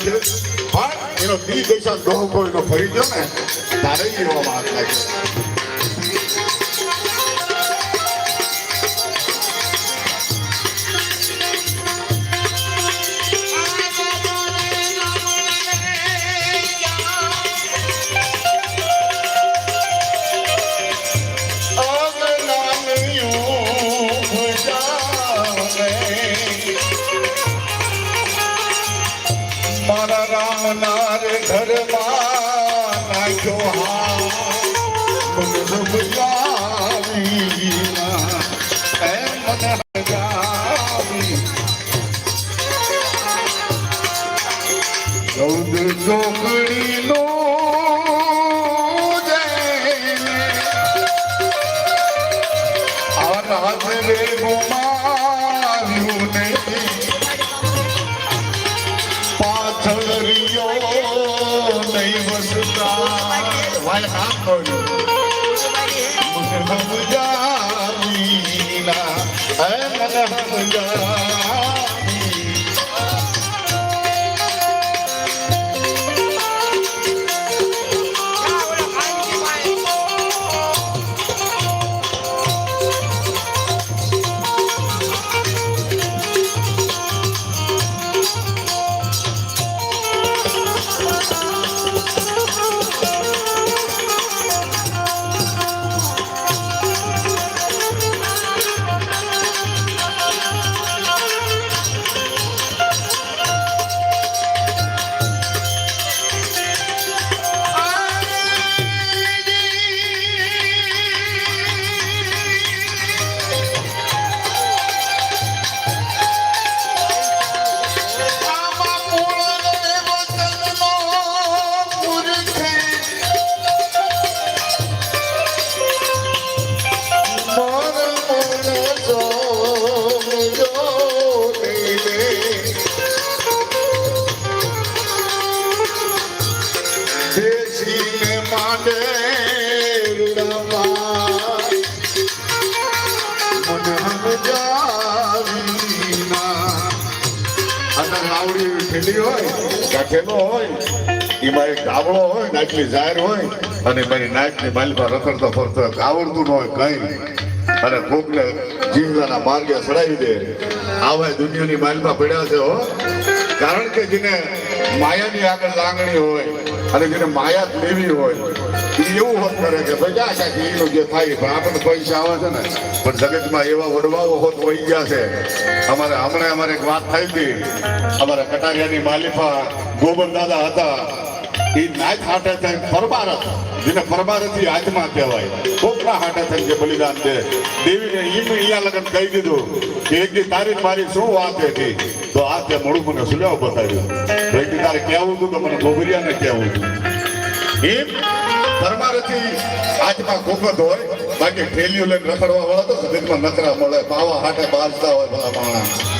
પણ એનો દી દેશા દોહ કોઈનો ફરી ગયો ને તારે એવો વાત લાગે મારા રામનાર ઘરમાં નાખ્યો હા મને ચોકડી ના. રિયો નહીં વસતા. વાય કામ કર્યું. મને સમજાવી ના હે મને સમજાવી અંદર લાવડી ઠેલી હોય કાઠેલો હોય, એમાં એક ગાવડો હોય ને આટલી જાહેર હોય, અને મારી નાચની માલિકા રખડતો ફરતો આવડતું ન હોય કઈ અને કોકને જીવડાના માર્ગે ચડાવી દે. આવા દુનિયાની માલિકા પડ્યા છે હો. કારણ કે જેને માયાની આગળ લાગણી હોય, અને જેને માયા લેવી હોય એવું હોત કરે કે ભાઈ જા જે થાય પૈસા આવે છે ને? પણ જગતમાં એવા વડવાઓ ગયા છે. અમારે હમણાં અમારે એક વાત થઈ હતી. અમારા કટારિયાની માલિફા ગોબર દાદા હતા. એ જેને હતી આજમાં કહેવાય. કોકના હાટે થઈને જે બલિદાન દે. દેવીને લગન કહી દીધું કે એક દી તારી મારી શું વાત હતી? તો આ તે મોડું મને સુલાવ બતાવ્યું. એક તારે કહેવું હતું તો મને ગોબરિયાને કહેવું હતું. એમ પરમારથી આજમાં જ હોય, બાકી ફેલ્યુ લઈને રખડવા વાળો તો જગતમાં નકરા મળે પાવા હાટે બાજતા હોય ભલા માણસ.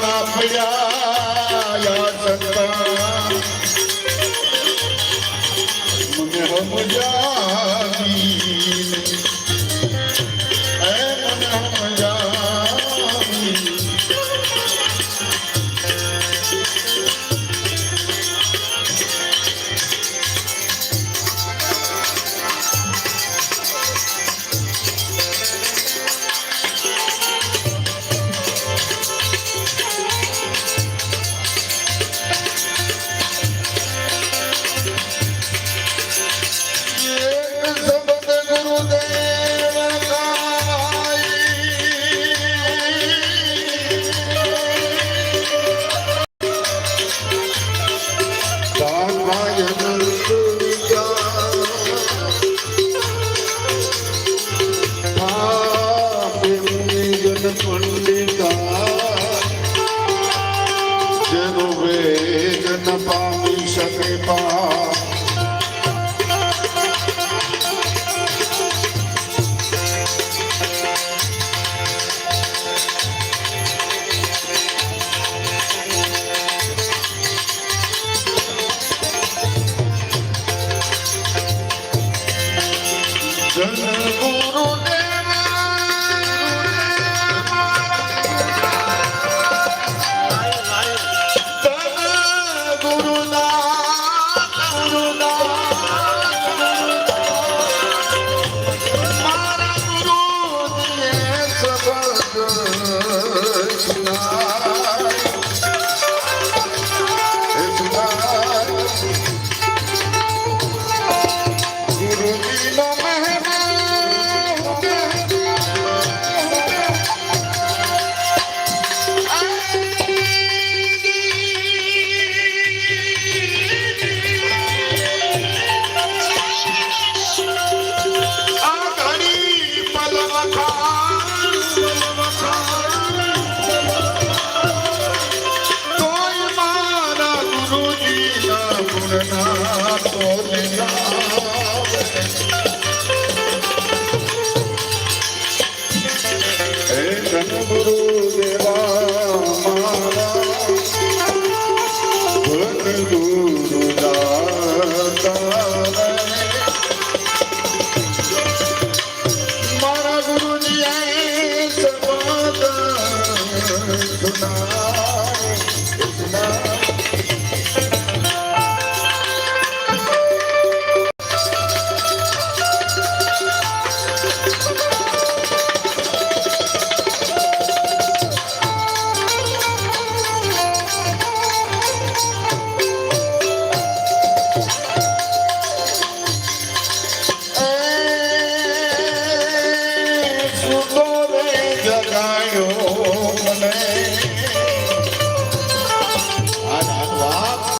ના ભયા સત્તા મને હમ એ Oh. ગુણના તો હે સદગુરુ દેવા મારા ગુરુ